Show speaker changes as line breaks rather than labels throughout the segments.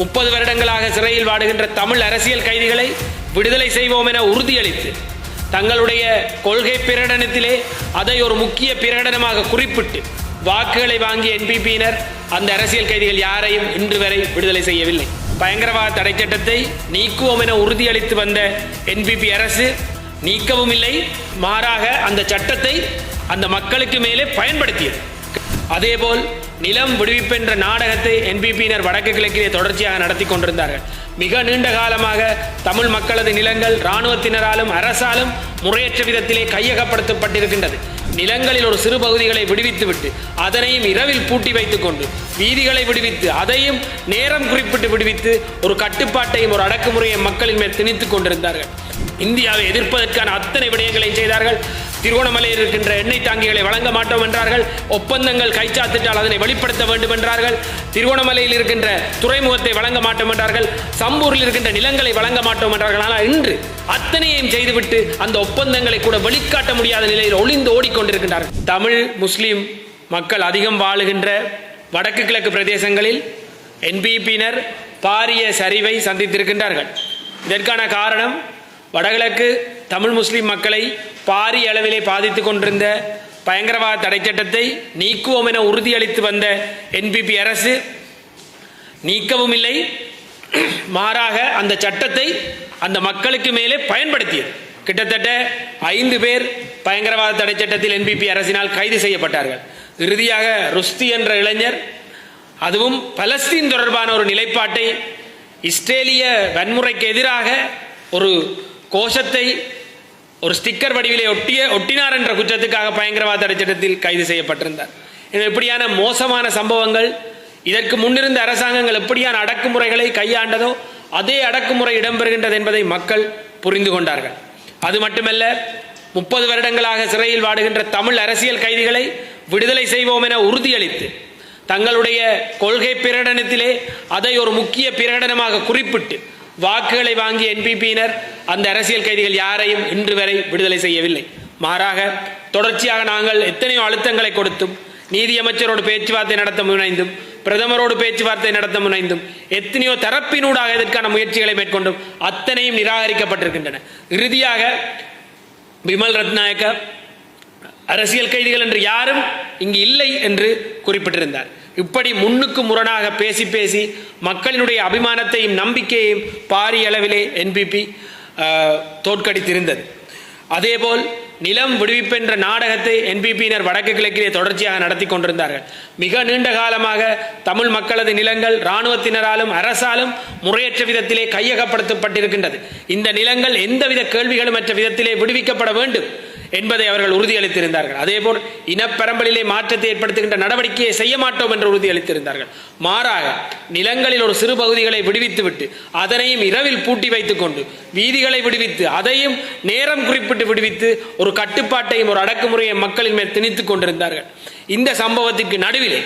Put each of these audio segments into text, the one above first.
முப்பது வருடங்களாக சிறையில் வாடுகின்ற தமிழ் அரசியல் கைதிகளை விடுதலை செய்வோம் என உறுதியளித்து தங்களுடைய கொள்கை பிரகடனத்திலே அதை ஒரு முக்கிய பிரகடனமாக குறிப்பிட்டு வாக்குகளை வாங்கிய என்பிபியினர் அந்த அரசியல் கைதிகள் யாரையும் இன்று வரை விடுதலை செய்யவில்லை. பயங்கரவாத தடை சட்டத்தை நீக்குவோம் என உறுதியளித்து வந்த என்பிபி அரசு நீக்கவும் இல்லை மாறாக அந்த சட்டத்தை அந்த மக்களுக்கு மேலே பயன்படுத்தியது. அதேபோல் நிலம் விடுவிப்பு என்ற நாடகத்தை என்பிபியினர் வடக்கு கிழக்கிலே தொடர்ச்சியாக நடத்தி கொண்டிருந்தார்கள். மிக நீண்ட காலமாக தமிழ் மக்களது நிலங்கள் இராணுவத்தினராலும் அரசாலும் முறையற்ற விதத்திலே கையகப்படுத்தப்பட்டிருக்கின்றது. நிலங்களில் ஒரு சிறு பகுதிகளை விடுவித்துவிட்டு அதனையும் இரவில் பூட்டி வைத்துக் கொண்டு வீதிகளை விடுவித்து அதையும் நேரம் குறிப்பிட்டு விடுவித்து ஒரு கட்டுப்பாட்டையும் ஒரு அடக்குமுறையை மக்களின் மேல் திணித்துக் கொண்டிருந்தார்கள். இந்தியாவை எதிர்ப்பதற்கான அத்தனை விடயங்களை செய்தார்கள். திருகோணமலையில் இருக்கின்ற எண்ணெய் தாங்கிகளை வழங்க மாட்டோம் என்றார்கள். ஒப்பந்தங்கள் கைச்சாத்திட்டால் அதனை வெளிப்படுத்த வேண்டும் என்றார்கள். திருகோணமலையில் இருக்கின்ற துறைமுகத்தை வழங்க மாட்டோம் என்றார்கள். சம்பூரில் இருக்கின்ற நிலங்களை வழங்க மாட்டோம் என்றார்கள். ஆனால் இன்று அத்தனையும் செய்துவிட்டு அந்த ஒப்பந்தங்களை கூட வெளிக்காட்ட முடியாத நிலையில் ஒளிந்து ஓடிக்கொண்டிருக்கின்றார்கள். தமிழ் முஸ்லிம் மக்கள் அதிகம் வாழுகின்ற வடக்கு கிழக்கு பிரதேசங்களில் என்பிபியினர் பாரிய சரிவை சந்தித்திருக்கின்றார்கள். இதற்கான காரணம் வடகிழக்கு தமிழ் முஸ்லிம் மக்களை பாரிய அளவிலே பாதித்துக் கொண்டிருந்த பயங்கரவாத தடை சட்டத்தை நீக்குவோம் என உறுதியளித்து வந்த என்பிபி அரசு நீக்கவும் இல்லை மாறாக அந்த சட்டத்தை அந்த மக்களுக்கு மேலே பயன்படுத்தியது. கிட்டத்தட்ட ஐந்து பேர் பயங்கரவாத தடை சட்டத்தில் என்பிபி அரசினால் கைது செய்யப்பட்டார்கள். இறுதியாக ருஸ்தி என்ற இளைஞர் அதுவும் பலஸ்தீன் தொடர்பான ஒரு நிலைப்பாட்டை இஸ்ரேலிய வன்முறைக்கு எதிராக ஒரு கோஷத்தை ஒரு ஸ்டிக்கர் வடிவிலே ஒட்டிய ஒட்டினார் என்ற குற்றத்துக்காக பயங்கரவாத தடை சட்டத்தில் கைது செய்யப்பட்டிருந்தார். எனவே இப்படியான மோசமான சம்பவங்கள் இதற்கு முன்னிருந்த அரசாங்கங்கள் எப்படியான அடக்குமுறைகளை கையாண்டதோ அதே அடக்குமுறை இடம்பெறுகின்றது என்பதை மக்கள் புரிந்து கொண்டார்கள். அது மட்டுமல்ல முப்பது வருடங்களாக சிறையில் வாடுகின்ற தமிழ் அரசியல் கைதிகளை விடுதலை செய்வோம் என உறுதியளித்து தங்களுடைய கொள்கை பிரகடனத்திலே அதை ஒரு முக்கிய பிரகடனமாக குறிப்பிட்டு வாக்குகளை வாங்கிய என்பிபியினர் அந்த அரசியல் கைதிகள் யாரையும் இன்று வரை விடுதலை செய்யவில்லை. மாறாக தொடர்ச்சியாக நாங்கள் எத்தனையோ அழுத்தங்களை கொடுத்தும் நீதியமைச்சரோடு பேச்சுவார்த்தை நடத்த முனைந்தும் பிரதமரோடு பேச்சுவார்த்தை நடத்த முனைந்தும் எத்தனையோ தரப்பினூடாக இதற்கான முயற்சிகளை மேற்கொண்டும் அத்தனையும் நிராகரிக்கப்பட்டிருக்கின்றன. இறுதியாக விமல் ரத்நாயக்க அரசியல் கைதிகள் என்று யாரும் இங்கு இல்லை என்று குறிப்பிட்டிருந்தார். இப்படி முன்னுக்கு முரணாக பேசி பேசி மக்களினுடைய அபிமானத்தையும் நம்பிக்கையையும் பாரிய அளவிலே என்பிபி தோற்கடித்திருந்தது. அதேபோல் நிலம் விடுவிப்பென்ற நாடகத்தை என்பிபியினர் வடக்கு கிழக்கிலே தொடர்ச்சியாக நடத்தி கொண்டிருந்தார்கள். மிக நீண்ட காலமாக தமிழ் மக்களது நிலங்கள் இராணுவத்தினராலும் அரசாலும் முறையற்ற விதத்திலே கையகப்படுத்தப்பட்டிருக்கின்றது. இந்த நிலங்கள் எந்தவித கேள்விகளுமற்ற விதத்திலே விடுவிக்கப்பட வேண்டும்? என்பதை அவர்கள் உறுதியளித்திருந்தார்கள். அதேபோல் இனப்பரம்பலிலே மாற்றத்தை ஏற்படுத்துகின்ற நடவடிக்கையை செய்ய மாட்டோம் என்று உறுதியளித்திருந்தார்கள். மாறாக நிலங்களில் ஒரு சிறு பகுதிகளை விடுவித்துவிட்டு அதனையும் இரவில் பூட்டி வைத்துக் கொண்டு வீதிகளை விடுவித்து அதையும் நேரம் குறிப்பிட்டு விடுவித்து ஒரு கட்டுப்பாட்டையும் ஒரு அடக்குமுறையை மக்களின் மேல் திணித்துக் கொண்டிருந்தார்கள். இந்த சம்பவத்திற்கு நடுவிலே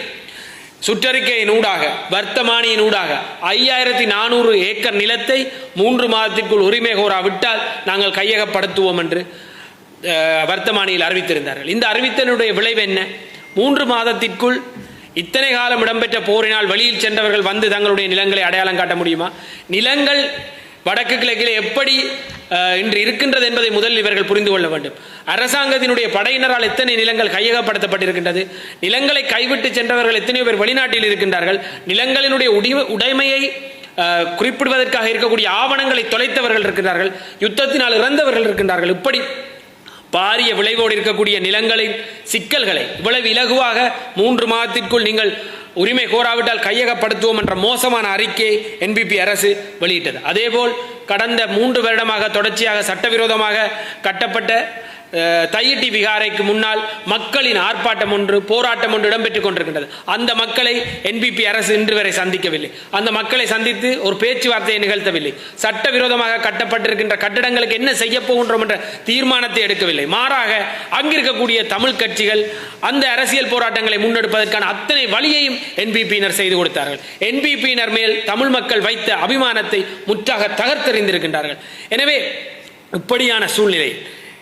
சுற்றறிக்கையின் ஊடாக வர்த்தமானியின் ஊடாக ஐயாயிரத்தி நானூறு ஏக்கர் நிலத்தை மூன்று மாதத்திற்குள் உரிமை கோராவிட்டால் நாங்கள் கையகப்படுத்துவோம் என்று வர்த்தமானியில் அறிவித்திருந்தார்கள். இந்த அறிவித்தனுடைய விளைவு என்ன? மூன்று மாதத்திற்குள் இத்தனை காலம் இடம்பெற்ற போரினால் வெளியில் சென்றவர்கள் வந்து தங்களுடைய நிலங்களை அடையாளம் காட்ட முடியுமா? நிலங்கள் வடக்கு கிழக்கில் எப்படி இன்று இருக்கின்றது என்பதை முதலில் இவர்கள் புரிந்து கொள்ள வேண்டும். அரசாங்கத்தினுடைய படையினரால் எத்தனை நிலங்கள் கையகப்படுத்தப்பட்டிருக்கின்றது? நிலங்களை கைவிட்டு சென்றவர்கள் எத்தனையோ பேர் வெளிநாட்டில் இருக்கின்றார்கள். நிலங்களினுடைய உடைமையை குறிப்பிடுவதற்காக இருக்கக்கூடிய ஆவணங்களை தொலைத்தவர்கள் இருக்கின்றார்கள். யுத்தத்தினால் இறந்தவர்கள் இருக்கின்றார்கள். இப்படி பாரிய விளைவோடு இருக்கக்கூடிய நிலங்களின் சிக்கல்களை இவ்வளவு இலகுவாக மூன்று மாதத்திற்குள் நீங்கள் உரிமை கோராவிட்டால் கையகப்படுத்துவோம் என்ற மோசமான அறிக்கையை என்பிபி அரசு வெளியிட்டது. அதேபோல் கடந்த மூன்று வருடமாக தொடர்ச்சியாக சட்டவிரோதமாக கட்டப்பட்ட தையிட்டி விகாரைக்கு முன்னால் மக்களின் ஆர்ப்பாட்டம் ஒன்று போராட்டம் ஒன்று இடம்பெற்றுக் கொண்டிருக்கின்றது. அந்த மக்களை என்பிபி அரசு இன்று வரை சந்திக்கவில்லை. அந்த மக்களை சந்தித்து ஒரு பேச்சுவார்த்தையை நிகழ்த்தவில்லை. சட்டவிரோதமாக கட்டப்பட்டிருக்கின்ற கட்டடங்களுக்கு என்ன செய்ய போகின்றோம் என்ற தீர்மானத்தை எடுக்கவில்லை. மாறாக அங்கிருக்கக்கூடிய தமிழ் கட்சிகள் அந்த அரசியல் போராட்டங்களை முன்னெடுப்பதற்கான அத்தனை வழியையும் என்பிபியினர் செய்து கொடுத்தார்கள். என்பிபியினர் மேல் தமிழ் மக்கள் வைத்த அபிமானத்தை முற்றாக தகர்த்தெறிந்திருக்கின்றார்கள். எனவே இப்படியான சூழ்நிலை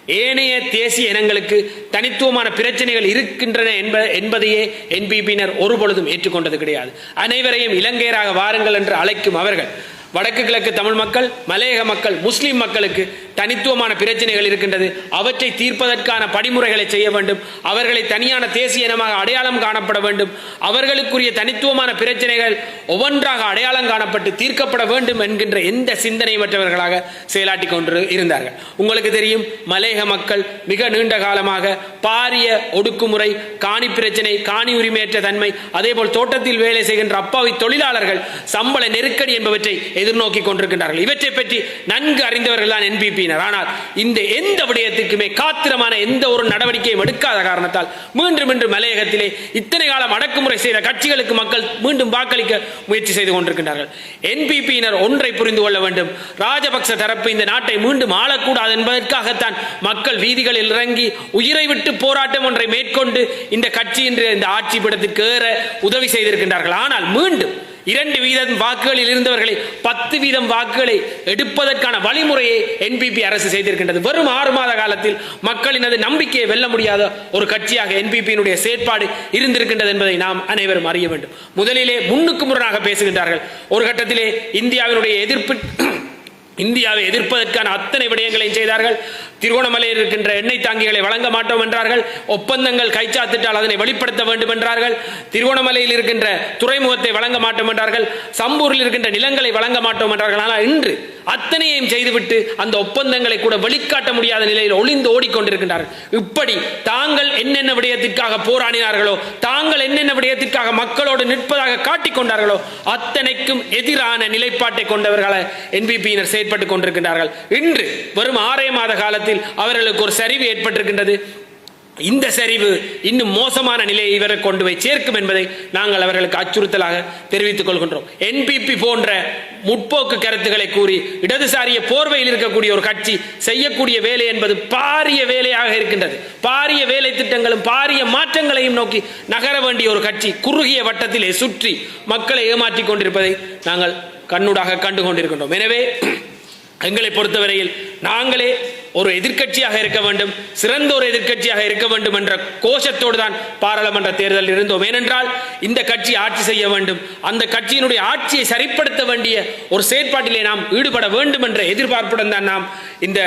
ஏனைய தேசிய இனங்களுக்கு தனித்துவமான பிரச்சனைகள் இருக்கின்றன என்ப என்பதையே என்பிபியினர் ஒருபொழுதும் ஏற்றுக்கொண்டது கிடையாது. அனைவரையும் இலங்கையராக வாருங்கள் என்று அழைக்கும் அவர்கள் வடக்கு கிழக்கு தமிழ் மக்கள் மலையக மக்கள் முஸ்லிம் மக்களுக்கு தனித்துவமான பிரச்சனைகள் இருக்கின்றது. அவற்றை தீர்ப்பதற்கான படிமுறைகளை செய்ய வேண்டும். அவர்களை தனியான தேசிய இனமாக அடையாளம் காணப்பட வேண்டும். அவர்களுக்குரிய தனித்துவமான பிரச்சனைகள் ஒவ்வொன்றாக அடையாளம் காணப்பட்டு தீர்க்கப்பட வேண்டும் என்கின்ற எந்த சிந்தனையற்றவர்களாக செயலாற்றி கொண்டு இருந்தார்கள். உங்களுக்கு தெரியும் மலையக மக்கள் மிக நீண்ட காலமாக பாரிய ஒடுக்குமுறை காணி பிரச்சனை காணி உரிமையற்ற தன்மை அதேபோல் தோட்டத்தில் வேலை செய்கின்ற அப்பாவி தொழிலாளர்கள் சம்பள நெருக்கடி என்பவற்றை எதிர்நோக்கி கொண்டிருக்கின்றார்கள். இவற்றை பற்றி நன்கு அறிந்தவர்கள் தான் என்பிபியினர் ஆனால் இந்த எந்த விடயத்துக்குமே காத்திரமான எந்த ஒரு நடவடிக்கையும் எடுக்காத காரணத்தால் மீண்டும் மீண்டும் மலையகத்திலே இத்தனை காலம் அடக்குமுறை செய்த கட்சிகளுக்கு மக்கள் மீண்டும் வாக்களிக்க முயற்சி செய்து கொண்டிருக்கின்றார்கள். என்பிபியினர் ஒன்றை புரிந்து கொள்ள வேண்டும். ராஜபக்ச தரப்பு இந்த நாட்டை மீண்டும் ஆளக்கூடாது என்பதற்காகத்தான் மக்கள் வீதிகளில் இறங்கி உயிரை விட்டு போராட்டம் ஒன்றை மேற்கொண்டு இந்த கட்சி இன்று இந்த ஆட்சி பீடத்திற்கு ஏற உதவி செய்திருக்கின்றார்கள். ஆனால் மீண்டும் இரண்டு வீதம் வாக்குகளில் இருந்தவர்களை பத்து வீதம் வாக்குகளை எடுப்பதற்கான வழிமுறையை என்பிபி அரசு செய்திருக்கின்றது. வெறும் ஆறு மாத காலத்தில் மக்களினது நம்பிக்கையை வெல்ல முடியாத ஒரு கட்சியாக என்பிபியினுடைய செயற்பாடு இருந்திருக்கின்றது என்பதை நாம் அனைவரும் அறிய வேண்டும். முதலிலே முன்னுக்கு முரணாக பேசுகின்றார்கள். ஒரு கட்டத்திலே இந்தியாவினுடைய எதிர்ப்பு இந்தியாவை எதிர்ப்பதற்கான அத்தனை விடயங்களையும் செய்தார்கள். திருகோணமலையில் இருக்கின்ற எண்ணெய் தாங்கிகளை வழங்க மாட்டோம் என்றார்கள். ஒப்பந்தங்கள் கைச்சாத்திட்டால் அதனை வெளிப்படுத்த வேண்டும் என்றார்கள். திருகோணமலையில் இருக்கின்ற துறைமுகத்தை வழங்க மாட்டோம் என்றார்கள். சம்பூரில் இருக்கின்ற நிலங்களை வழங்க மாட்டோம் என்றார்கள். ஆனால் இன்று அத்தனையையும் செய்துவிட்டு அந்த ஒப்பந்தங்களை கூட வெளிக்காட்ட முடியாத நிலையில் ஒளிந்து ஓடிக்கொண்டிருக்கின்றார்கள். இப்படி தாங்கள் என்னென்ன விடயத்திற்காக போராடினார்களோ தாங்கள் என்னென்ன விடயத்திற்காக மக்களோடு நிற்பதாக காட்டிக் கொண்டார்களோ அத்தனைக்கும் எதிரான நிலைப்பாட்டை கொண்டவர்களை என்பிபியினர் செயற்பட்டுக் கொண்டிருக்கின்றார்கள். இன்று வெறும் ஆறே மாத காலத்தில் அவர்களுக்கு ஒரு சரிவு ஏற்பட்டிருக்கின்றது. இந்த சரிவு இன்னும் மோசமான நிலையை இவரை கொண்டு போய் சேர்க்கும் என்பதை நாங்கள் அவர்களுக்கு அச்சுறுத்தலாக தெரிவித்துக் கொள்கின்றோம். என்பிபி போன்ற முற்போக்கு கருத்துக்களை கூறி இடதுசாரிய போர்வையில் இருக்கக்கூடிய ஒரு கட்சி செய்யக்கூடிய வேலை என்பது பாரிய வேலையாக இருக்கின்றது. பாரிய வேலை திட்டங்களும் பாரிய மாற்றங்களையும் நோக்கி நகர வேண்டிய ஒரு கட்சி குறுகிய வட்டத்திலே சுற்றி மக்களை ஏமாற்றிக் கொண்டிருப்பதை நாங்கள் கண்ணூடாக கண்டு கொண்டிருக்கின்றோம் எனவே எங்களை பொறுத்தவரையில் நாங்களே ஒரு எதிர்க்கட்சியாக இருக்க வேண்டும் சிறந்த ஒரு எதிர்க்கட்சியாக இருக்க வேண்டும் என்ற கோஷத்தோடு தான் பாராளுமன்ற தேர்தலில் இருந்தோம். ஏனென்றால் இந்த கட்சி ஆட்சி செய்ய வேண்டும். அந்த கட்சியினுடைய ஆட்சியை சரிப்படுத்த வேண்டிய ஒரு செயற்பாட்டிலே நாம் ஈடுபட வேண்டும் என்ற எதிர்பார்ப்புடன் தான் நாம் இந்த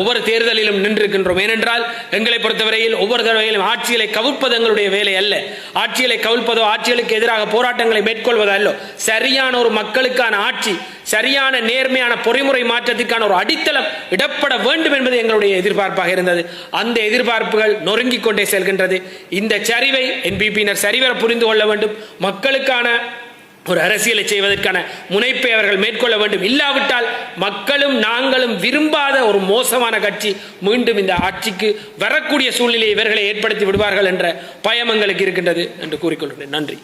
ஒவ்வொரு தேர்தலிலும் நின்றிருக்கின்றோம். ஏனென்றால் எங்களை பொறுத்தவரையில் ஒவ்வொரு தடவையிலும் ஆட்சிகளை கவிழ்ப்பது எங்களுடைய வேலை அல்ல. ஆட்சிகளை கவிழ்ப்பதோ ஆட்சிகளுக்கு எதிராக போராட்டங்களை மேற்கொள்வதோ அல்ல. சரியான ஒரு மக்களுக்கான ஆட்சி சரியான நேர்மையான பொறிமுறை மாற்றத்திற்கான ஒரு அடித்தளம் இடப்பட வேண்டும் என்பது எங்களுடைய எதிர்பார்ப்பாக இருந்தது. அந்த எதிர்பார்ப்புகள் நொறுங்கிக் கொண்டே செல்கின்றது. இந்த சரிவை என்பிபியினர் சரிவர புரிந்து கொள்ள வேண்டும். மக்களுக்கான ஒரு அரசியலை செய்வதற்கான முனைப்பை அவர்கள் மேற்கொள்ள வேண்டும். இல்லாவிட்டால் மக்களும் நாங்களும் விரும்பாத ஒரு மோசமான கட்சி மீண்டும் இந்த ஆட்சிக்கு வரக்கூடிய சூழ்நிலையை இவர்களை ஏற்படுத்தி விடுவார்கள் என்ற பயம் எங்களுக்கு இருக்கின்றது என்று கூறிக்கொள்கிறேன் நன்றி.